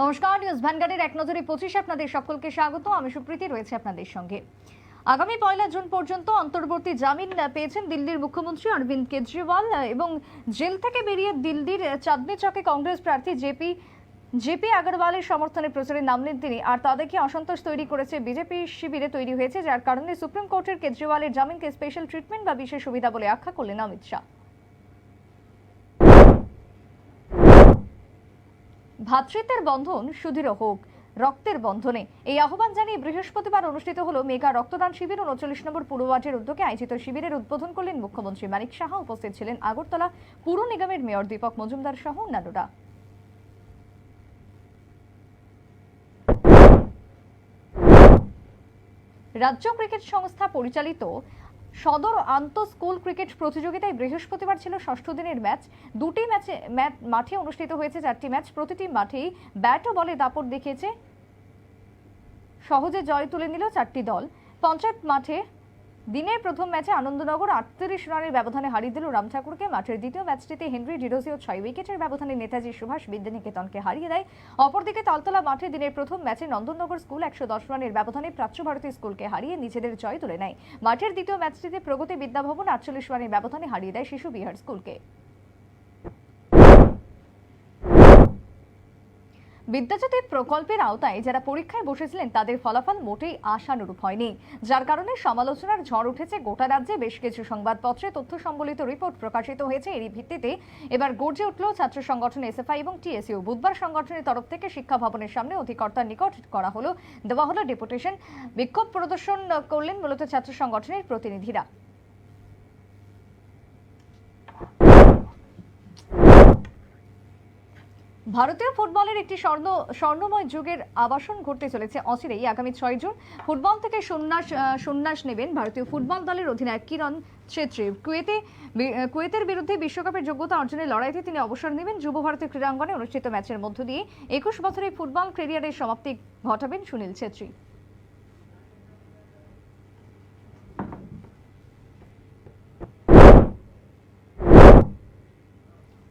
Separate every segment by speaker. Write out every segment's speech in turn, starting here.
Speaker 1: নমস্কার, নিউজ ভ্যানগার্ডের এক নজরে পঁচিশে আপনাদের সকলকে স্বাগত। আমি সুপ্রীতি, রয়েছে আপনাদের সঙ্গে। আগামী পয়লা জুন পর্যন্ত অন্তর্বর্তী জামিন পেয়েছেন দিল্লির মুখ্যমন্ত্রী অরবিন্দ কেজরিওয়াল এবং জেল থেকে বেরিয়ে দিল্লির চাঁদনি চকে কংগ্রেস প্রার্থী জেপি জেপি আগরওয়ালের সমর্থনে প্রচারে নামলেন তিনি। আর তা দেখে অসন্তোষ তৈরি করেছে বিজেপি শিবিরে তৈরি হয়েছে, যার কারণে সুপ্রিম কোর্টের কেজরিওয়ালের জামিনকে স্পেশাল ট্রিটমেন্ট বা বিশেষ সুবিধা বলে আখ্যা করলেন অমিত শাহ। ভ্রাতৃত্বের বন্ধন সুদৃঢ় হোক, রক্তের বন্ধনে। এই আহ্বান জানিয়ে বৃহস্পতিবার অনুষ্ঠিত হলো মেগা রক্তদান শিবির উনচল্লিশ নম্বর পুর ওয়ার্ডের উদ্যোগে আয়োজিত শিবিরের উদ্বোধন করলেন মুখ্যমন্ত্রী মানিক সাহা। উপস্থিত ছিলেন আগরতলা পুর নিগমের মেয়র দীপক মজুমদার সহ অন্যান্যরা। রাজ্য ক্রিকেট সংস্থা পরিচালিত সদর আন্ত স্কুল ক্রিকেট প্রতিযোগিতায় বৃহস্পতিবার ছিল ষষ্ঠ দিনের ম্যাচ। দুটি ম্যাচে মাঠে অনুষ্ঠিত হয়েছে, চারটি ম্যাচ প্রতিটি মাঠেই ব্যাট ও বলে দাপট দেখিয়েছে। সহজে জয় তুলে নিল চারটি দল। পঞ্চায়েত মাঠে দিনের প্রথম ম্যাচে আনন্দনগর আটত্রিশ রানের ব্যবধানে হারিয়ে দিল রাম ঠাকুরকে। মাঠের দ্বিতীয় ম্যাচটিতে হেনরি ডিরোজিও ছয় উইকেটের ব্যবধানে নেতাজি সুভাষ বিদ্যানিকেতনকে হারিয়ে দেয়। অপরদিকে তালতলা মাঠে দিনের প্রথম ম্যাচে নন্দননগর স্কুল একশো দশ রানের ব্যবধানে প্রাচ্য ভারতী স্কুলকে হারিয়ে নিজেদের জয় তুলে নেয়। মাঠের দ্বিতীয় ম্যাচটিতে প্রগতি বিদ্যাভবন আটচল্লিশ রানের ব্যবধানে হারিয়ে দেয় শিশু বিহার স্কুলকে। বিদ্যাজ্যোতি প্রকল্পের আওতায় যারা পরীক্ষায় বসেছিলেন, তাদের ফলাফল মোটেই আশানুরূপ হয়নি। যার কারণে সমালোচনার ঝড় উঠেছে গোটা রাজ্যে। বেশ কিছু সংবাদপত্রে তথ্য সম্বলিত রিপোর্ট প্রকাশিত হয়েছে এরই ভিত্তিতে। এবার গর্জে উঠল ছাত্র সংগঠন এসএফআই এবং টিএসইউ। বুধবার সংগঠনের তরফ থেকে শিক্ষা ভবনের সামনে অধিকর্তার নিকট করা হলো, দেওয়া হলো ডেপুটেশন। বিক্ষোভ প্রদর্শন করলেন মূলত ছাত্র সংগঠনের প্রতিনিধিরা। ভারতীয় ফুটবলের একটি স্বর্ণ, স্বর্ণময় যুগের আবাসন ঘটতে চলেছে অচিরেই, আগামী ছয় জুন। ফুটবল থেকে সন্ন্যাস সন্ন্যাস নেবেন ভারতীয় ফুটবল দলের অধিনায়ক কিরণ ছেত্রী। কুয়েতে কুয়েতের বিরুদ্ধে বিশ্বকাপের যোগ্যতা অর্জনের লড়াইতে তিনি অবসর নেবেন। যুব ভারতীয় ক্রীড়াঙ্গনে অনুষ্ঠিত ম্যাচের মধ্য দিয়ে একুশ বছরের ফুটবল ক্যারিয়ারের সমাপ্তি ঘটাবেন সুনীল ছেত্রী।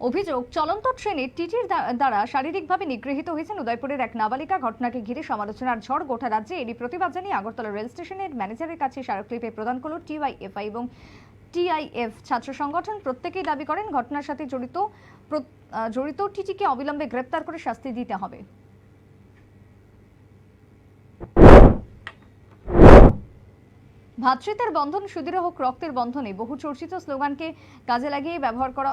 Speaker 1: অভিযোগ, চলন্ত ট্রেনে টিটির দ্বা- দ্বারা শারীরিকভাবে নিগৃহীত হয়েছেন উদয়পুরের এক নাবালিকা। ঘটনাকে ঘিরে সমালোচনার ঝড় গোটা রাজ্যে। এরই প্রতিবাদ জানিয়ে আগরতলা রেল স্টেশনের ম্যানেজারের কাছে স্মারকলিপি প্রদান করল টিওয়াইএফআই এবং টিআইএফ। ছাত্র সংগঠন প্রত্যেকেই দাবি করেন, ঘটনার সাথে জড়িত জড়িত টিটিকে অবিলম্বে গ্রেপ্তার করে শাস্তি দিতে হবে। ভ্রাতৃত্বের বন্ধন সুদৃঢ় হোক, রক্তের বন্ধনে বহু চর্চিত স্লোগানকে কাজে লাগিয়ে ব্যবহার করা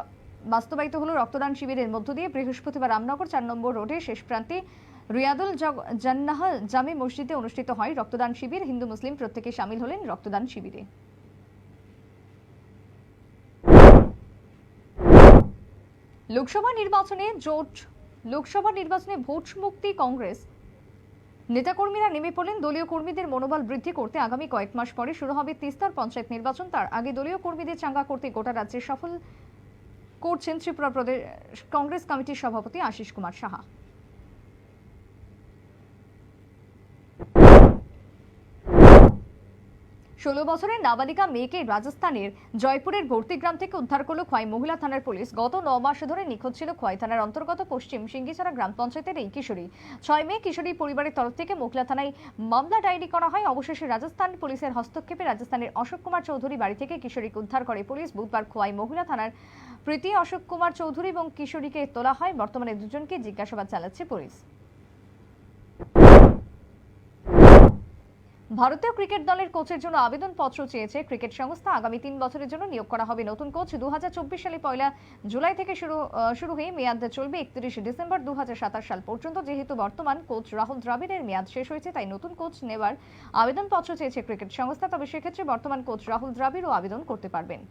Speaker 1: বাস্তবায়িত হলো রক্তদান শিবিরের মধ্য দিয়ে বৃহস্পতিবার রামনগর চার নম্বর রোডে শেষ প্রান্তে রিয়াদুল জান্নাহ জামে মসজিদে অনুষ্ঠিত হয় রক্তদান শিবির। হিন্দু মুসলিম প্রত্যেকে সামিল হলেন রক্তদান শিবিরে। লোকসভা নির্বাচনে জোট, লোকসভা নির্বাচনে ভোট মুক্তি কংগ্রেস। নেতাকর্মীরা নেমে পড়লেন, দলীয় কর্মীদের মনোবল বৃদ্ধি করতে আগামী কয়েক মাস পরে শুরু হবে তিস্তার পঞ্চায়েত নির্বাচন। তার আগে দলীয় কর্মীদের চাঙ্গা করতে গোটা রাজ্যে সফল করছেন ত্রিপুরা প্রদেশ কংগ্রেস কমিটির সভাপতি আশিস কুমার সাহা। ষোলো বছরের নাবালিকা মেয়েকে রাজস্থানের জয়পুরের ভর্তিগ্রাম থেকে উদ্ধার করল খোয়াই মহিলা থানার পুলিশ। গত ন মাস ধরে নিখোঁজ ছিল খোয়াই থানার অন্তর্গত পশ্চিম সিঙ্গিছড়া গ্রাম পঞ্চায়েতের এই কিশোরী। ছয় মে কিশোরী পরিবারের তরফ থেকে মহিলা থানায় মামলা ডায়েরি করা হয়। অবশেষে রাজস্থান পুলিশের হস্তক্ষেপে রাজস্থানের অশোক কুমার চৌধুরী বাড়ি থেকে কিশোরীকে উদ্ধার করে পুলিশ। বুধবার খোয়াই মহিলা থানার প্রীতি, অশোক কুমার চৌধুরী এবং কিশোরীকে তোলা হয়। বর্তমানে দুজনকে জিজ্ঞাসাবাদ চালাচ্ছে পুলিশ। ভারতীয় ক্রিকেট দলের কোচের জন্য আবেদনপত্র চেয়েছে ক্রিকেট সংস্থা। আগামী তিন বছরের জন্য নিয়োগ করা হবে নতুন কোচ। দু সালে পয়লা জুলাই থেকে শুরু শুরু হয়ে মেয়াদ চলবে একত্রিশে ডিসেম্বর দু হাজার সাতাশ সাল পর্যন্ত। যেহেতু বর্তমান কোচ রাহুল দ্রাবিড়ের মেয়াদ শেষ হয়েছে, তাই নতুন কোচ নেবার আবেদনপত্র চেয়েছে ক্রিকেট সংস্থা। তবে সেক্ষেত্রে বর্তমান কোচ রাহুল দ্রাবিড়ও আবেদন করতে পারবেন।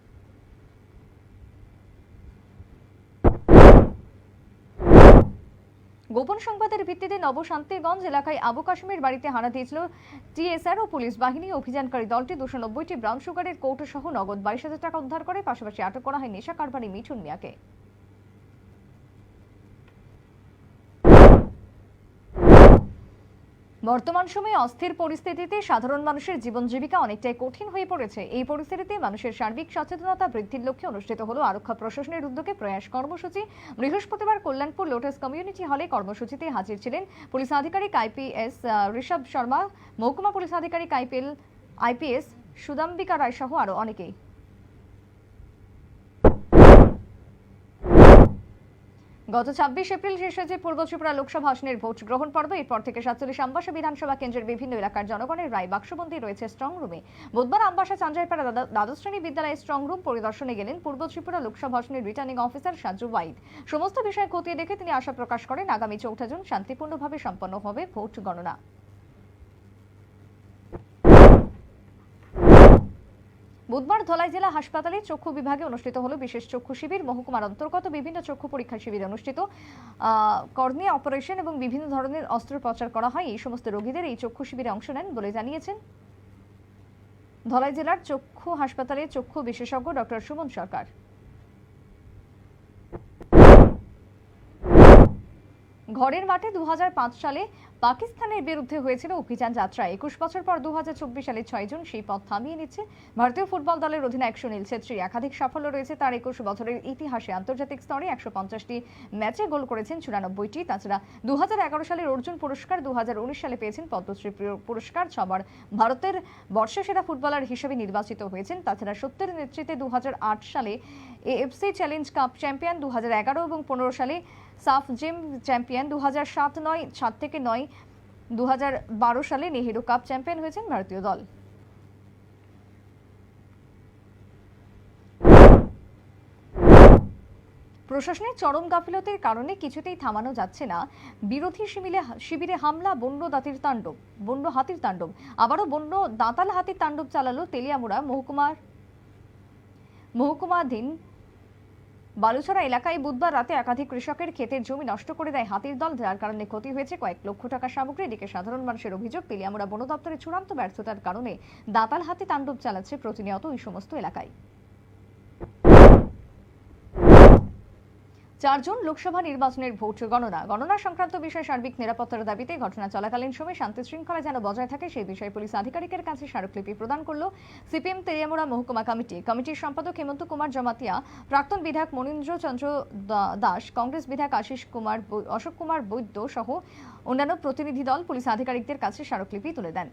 Speaker 1: গোপন সংবাদের ভিত্তিতে নবশান্তিগঞ্জ এলাকায় আবু কাশ্মীর বাড়িতে হানা দিয়েছিল টিএসআর ও পুলিশ বাহিনী। অভিযানকারী দলটি দুশো নব্বইটি ব্রাউন সুগারের কৌটো সহ নগদ বাইশ হাজার টাকা উদ্ধার করে, পাশাপাশি আটক করা হয় নেশা কারবারি মিঠুন মিয়াকে। বর্তমান সময়ে অস্থির পরিস্থিতিতে সাধারণ মানুষের জীবন জীবিকা অনেকটাই কঠিন হয়ে পড়েছে। এই পরিস্থিতিতে মানুষের সার্বিক সচেতনতা বৃদ্ধির লক্ষ্যে অনুষ্ঠিত হলো আরক্ষা প্রশাসনের উদ্যোগে প্রয়াস কর্মসূচি। বৃহস্পতিবার কল্যাণপুর লোটাস কমিউনিটি হলে কর্মসূচিতে হাজির ছিলেন পুলিশ আধিকারিক আইপিএস ঋষভ শর্মা, মহকুমা পুলিশ আধিকারিক আইপিএল, আইপিএস সুদাম্বিকা রায় সহ আরও অনেকেই। গত ছাব্বিশ এপ্রিল শেষ হয়েছে পূর্ব ত্রিপুরা লোকসভা আসনের ভোট গ্রহণ পর্ব। এরপর থেকে সাতচল্লিশ আমবাসা বিধানসভা কেন্দ্রের বিভিন্ন এলাকার জনগণের রায় বাক্সবন্দী রয়েছে স্ট্রং রুমে বুধবার আমবাসা চাঞ্জাইপাড়া দ্বাদশ শ্রেণি বিদ্যালয়ে স্ট্রং রুম পরিদর্শনে গেলেন পূর্ব ত্রিপুরা লোকসভা আসনের রিটার্নিং অফিসার সাজু ওয়াইদ। সমস্ত বিষয় খতিয়ে দেখে তিনি আশা প্রকাশ করেন, আগামী চৌঠা জুন শান্তিপূর্ণভাবে সম্পন্ন হবে ভোট গণনা। বুধবার ধলাই জেলা হাসপাতালে চক্ষু বিভাগে অনুষ্ঠিত হলো বিশেষ চক্ষু শিবির। মহকুমার অন্তর্গত বিভিন্ন চক্ষু পরীক্ষা শিবির অনুষ্ঠিত কর্নিয়া অপারেশন এবং বিভিন্ন ধরনের অস্ত্রোপচার করা হয়। এই সমস্ত রোগীদের এই চক্ষু শিবিরে অংশ নেন বলে জানিয়েছেন ধলাই জেলার চক্ষু হাসপাতালে চক্ষু বিশেষজ্ঞ ডক্টর সুমন সরকার। ঘরের মাঠে দু হাজার পাঁচ সালে পাকিস্তানের বিরুদ্ধে হয়েছিল অভিযান যাত্রা। একুশ বছর পর দু সালে ছয় জন সেই পথ থামিয়ে নিচ্ছে। ভারতীয় ফুটবল দলের অধিনায়ক সুনীল ছেত্রী একাধিক সাফল্য রয়েছে তার একুশ বছরের ইতিহাসে। আন্তর্জাতিক স্তরে একশো পঞ্চাশটি ম্যাচে গোল করেছেন চুরানব্বইটি। তাছাড়া দু সালের অর্জুন পুরস্কার দু হাজার উনিশ সালে পেয়েছেন পদ্মশ্রী পুরস্কার ছবার ভারতের বর্ষসেরা ফুটবলার হিসেবে নির্বাচিত হয়েছেন। তাছাড়া সত্যের নেতৃত্বে দু হাজার আট সালে এএফসি চ্যালেঞ্জ কাপ চ্যাম্পিয়ন দু হাজার এগারো এবং পনেরো সালে সাফ জিম চ্যাম্পিয়ন দু সাত নয়, সাত থেকে নয় দু সালে নেহেরু কাপ চ্যাম্পিয়ন হয়েছেন ভারতীয় দল। প্রশাসনের চরম গাফিলতির কারণে কিছুতেই থামানো যাচ্ছে না। বিরোধী শিবিরে শিবিরে হামলা, বন্য দাঁতির তাণ্ডব, বন্য হাতির তাণ্ডব, আবারও বন্য দাঁতাল হাতির তাণ্ডব চালালো তেলিয়ামুড়া মহকুমার মহকুমাধীন বালুছড়া এলাকায় বুধবার রাতে একাধিক কৃষকের ক্ষেতের জমি নষ্ট করে দেয় হাতির দল, যার কারণে ক্ষতি হয়েছে কয়েক লক্ষ টাকা সামগ্রী। এদিকে সাধারণ মানুষের অভিযোগ তেলিয়ামুড়া বন দপ্তরের চূড়ান্ত ব্যর্থতার কারণে দাতাল হাতি তাণ্ডব চালাচ্ছে প্রতিনিয়ত এই সমস্ত এলাকায়। চারজন লোকসভা নির্বাচনের ভোট গণনা। গণনা সংক্রান্ত বিষয়ে সার্বিক নিরাপত্তার দাবিতে ঘটনা চলাকালীন সময় শান্তি শৃঙ্খলা যেন বজায় থাকে, সেই বিষয়ে পুলিশ আধিকারিকের কাছে স্মারকলিপি প্রদান করল সিপিএম তেরিয়ামুড়া মহকুমা কমিটি। কমিটির সম্পাদক হেমন্ত কুমার জমাতিয়া, প্রাক্তন বিধায়ক মনীন্দ্র চন্দ্র দাস, কংগ্রেস বিধায়ক আশিস কুমার অশোক কুমার বৈদ্য সহ অন্যান্য প্রতিনিধি দল পুলিশ আধিকারিকদের কাছে স্মারকলিপি তুলে দেন।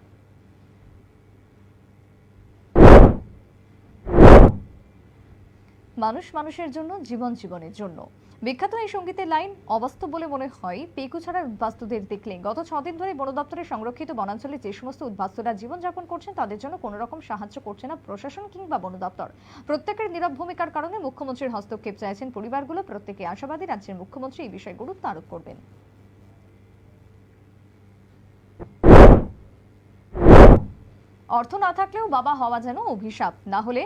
Speaker 1: মানুষ মানুষের জন্য, জীবন জীবনের জন্য। বিখ্যাত এই সঙ্গীতের লাইন অবাস্তব বলে মনে হয়। পেকু ছাড়া উদ্বাস্তুদের দেখলে গত ছদিন ধরে বন দপ্তরের সংরক্ষিত বনাঞ্চলে যে সমস্ত উদ্বাস্তুরা জীবনযাপন করছেন, তাদের জন্য কোনো রকম সাহায্য করছে না প্রশাসন কিংবা বন দপ্তর। প্রত্যেকের নীরব ভূমিকার কারণে মুখ্যমন্ত্রীর হস্তক্ষেপ চাইছেন পরিবারগুলো। প্রত্যেকে আশাবাদী রাজ্যের মুখ্যমন্ত্রী এই বিষয়ে গুরুত্ব আরোপ করবেন। অর্থ না থাকলেও বাবা হওয়া যেন অভিশাপ। না হলে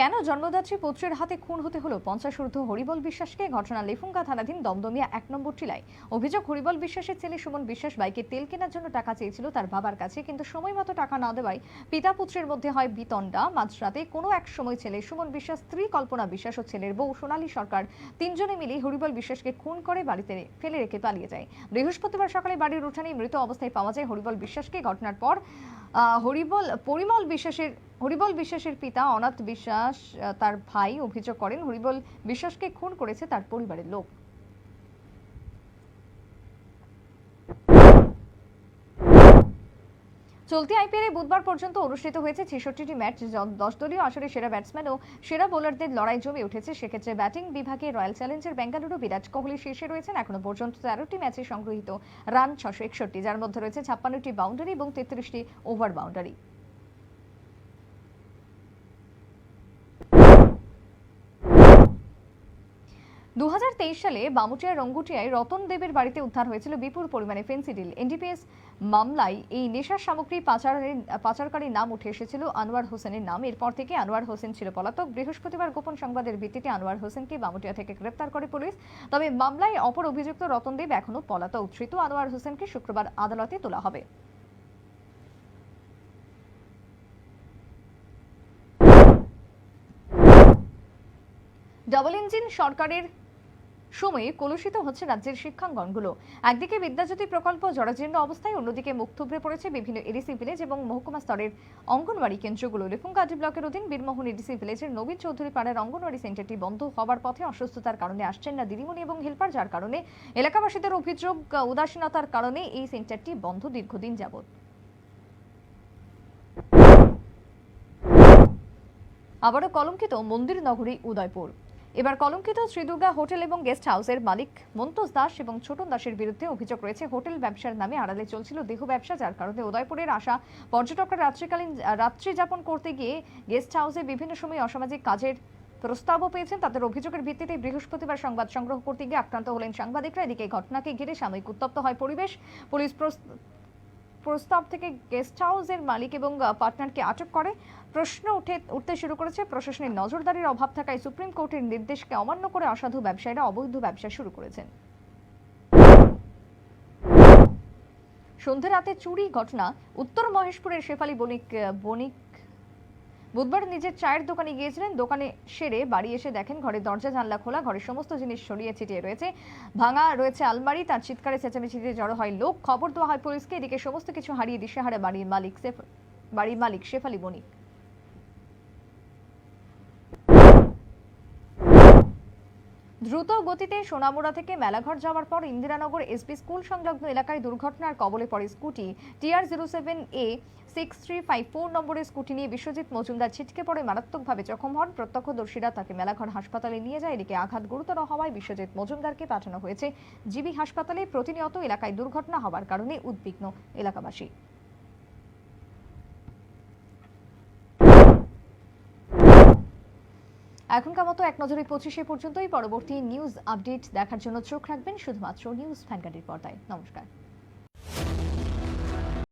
Speaker 1: কেন জন্মদাত্রী পুত্রের হাতে খুন হতে হলো? ঊর্ধ্ব হরিবল বিশ্বাসকে। ঘটনা লেফুঙ্গা থানাধীন দমদমিয়া এক নম্বর টিলায়। অভিযোগ, হরিবল বিশ্বাসের ছেলে সুমন বিশ্বাস বাইকে তেল কেনার জন্য টাকা চেয়েছিল তার বাবার কাছে, কিন্তু সময় মতো টাকা না দেওয়ায় পিতা পুত্রের মধ্যে হয় বিতণ্ডা। মাঝরাতে কোনো এক সময় ছেলে সুমন বিশ্বাস, স্ত্রী কল্পনা বিশ্বাস ও ছেলের বউ সোনালী সরকার তিনজনে মিলে হরিবল বিশ্বাসকে খুন করে বাড়িতে ফেলে রেখে পালিয়ে যায়। বৃহস্পতিবার সকালে বাড়ির উঠানে মৃত অবস্থায় পাওয়া যায় হরিবল বিশ্বাসকে। ঘটনার পর হরিবল, পরিমল বিশ্বাসের, হরিবল বিশ্বাসের পিতা অনাথ বিশ্বাস তার ভাই অভিযোগ করেন, হরিবল বিশ্বাসকে খুন করেছে তার পরিবারের লোক। চলতি আইপিএলে বুধবার পর্যন্ত অনুষ্ঠিত হয়েছে ছেষট্টিটি ম্যাচ দশ দলীয় আসরে সেরা ব্যাটসম্যান ও সেরা বোলারদের লড়াই জমে উঠেছে। সেক্ষেত্রে ব্যাটিং বিভাগে রয়্যাল চ্যালেঞ্জার বেঙ্গালুরু বিরাট কোহলি শীর্ষে রয়েছেন। এখনও পর্যন্ত তেরোটি ম্যাচে সংগৃহীত। রান ছশো একষট্টি, যার মধ্যে রয়েছে ছাপ্পান্নটি বাউন্ডারি এবং তেত্রিশটি ওভার বাউন্ডারি দু হাজার তেইশ সালে বামুটিয়া রঙ্গুটিয়ায় রতন দেবের বাড়িতে উদ্ধার হয়েছিল বিপুল পরিমাণে ফেন্সিডিল এনডিপিএস মামলায় এই নেশার সামগ্রী পাচারের, পাচারকারীর নাম উঠে এসেছিল আনোয়ার হোসেনের নাম। এরপর থেকে আনোয়ার হোসেন ছিল পলাতক। বৃহস্পতিবার গোপন সংবাদের ভিত্তিতে আনোয়ার হোসেনকে বামুটিয়া থেকে গ্রেপ্তার করে পুলিশ। তবে মামলায় অপর অভিযুক্ত রতন দেব এখনও পলাতক। ধৃত আনোয়ার হোসেনকে শুক্রবার আদালতে তোলা হবে। ডাবল ইঞ্জিন সরকারের সময়ে কলুষিত হচ্ছে রাজ্যের শিক্ষাঙ্গনগুলো। একদিকে বিদ্যাজ্যোতি প্রকল্প জরাজীর্ণ অবস্থায়, অন্যদিকে মুখ থুবড়ে পড়েছে বিভিন্ন এডিসি ভিলেজ এবং মহকুমা স্তরের অঙ্গনওয়াড়ি কেন্দ্রগুলো। লেফুঙ্গাটি ব্লকের অধীন বীরমোহন এডিসি ভিলেজের নবীন চৌধুরী পাড়ার অঙ্গনওয়াড়ি সেন্টারটি বন্ধ হওয়ার পথে অসুস্থতার কারণে আসছেন না দিদিমণি এবং হেল্পার, যার কারণে এলাকাবাসীদের অভিযোগ উদাসীনতার কারণে এই সেন্টারটি বন্ধ দীর্ঘদিন যাবত আবারও কলঙ্কিত মন্দির নগরী উদয়পুর। এবার কলঙ্কিত শ্রীদুর্গা হোটেল এবং গেস্ট হাউসের মালিক মন্তোজ দাস এবং ছোটন দাসের বিরুদ্ধে অভিযোগ রয়েছে, হোটেল ব্যবসার নামে আড়ালে চলছিল দেহ ব্যবসা, যার কারণে উদয়পুরের আসা পর্যটকরা রাত্রিকালীন রাত্রি যাপন করতে গিয়ে গেস্ট হাউসে বিভিন্ন সময় অসামাজিক কাজের প্রস্তাবও পেয়েছেন। তাদের অভিযোগের ভিত্তিতে বৃহস্পতিবার সংবাদ সংগ্রহ করতে গিয়ে আক্রান্ত হলেন সাংবাদিকরা। এদিকে ঘটনাকে ঘিরে সাময়িক উত্তপ্ত হয় পরিবেশ। পুলিশ প্রস- প্রস্তাব থেকে গেস্ট হাউসের মালিক এবং পার্টনারকে আটক করে। প্রশ্ন উঠে, উঠতে শুরু করেছে প্রশাসনের নজরদারির অভাব থাকায় সুপ্রিম কোর্টের নির্দেশকে অমান্য করে অসাধু ব্যবসায়ীরা অবৈধ ব্যবসা শুরু করেছেন। সন্ধ্যে রাতে চুরি ঘটনা। উত্তর মহেশপুরের শেফালি বণিক বণিক বুধবার নিজের চায়ের দোকানে গিয়েছিলেন। দোকানে সেরে বাড়ি এসে দেখেন ঘরের দরজা, জানলা খোলা ঘরের সমস্ত জিনিস ছড়িয়ে ছিটিয়ে রয়েছে। ভাঙা রয়েছে আলমারি, তার চিৎকারে চেঁচামেচিতে জড়ো হয় লোক। খবর দেওয়া হয় পুলিশকে। এদিকে সমস্ত কিছু হারিয়ে দিশেহারা বাড়ির মালিক বাড়ির মালিক শেফালি বণিক। দ্রুত গতিতে সোনামুড়া থেকে মেলাঘর যাওয়ার পর ইন্দিরানগর এসপি স্কুল সংলগ্ন এলাকায় দুর্ঘটনার কবলে পড়ে scooty. TR zero seven A six three five four নম্বরের স্কুটি নিয়ে বিশ্বজিৎ মজুমদার ছিটকে পড়ে, মারাত্মকভাবে জখম হন। প্রত্যক্ষদর্শীরা তাকে মেলাঘর হাসপাতালে নিয়ে যায়, এদিকে আঘাত গুরুতর হওয়ায় বিশ্বজিৎ মজুমদারকে পাঠানো হয়েছে। জিবি হাসপাতালে প্রতিনিয়ত এলাকায় দুর্ঘটনা হওয়ার কারণে উদ্বিগ্ন এলাকাবাসী। এখনকার মতো এক নজরে পঁচিশে পর্যন্তই পরবর্তী নিউজ আপডেট দেখার জন্য চোখ রাখবেন শুধুমাত্র নিউজ ভ্যানগার্ডের পর্দায়। নমস্কার।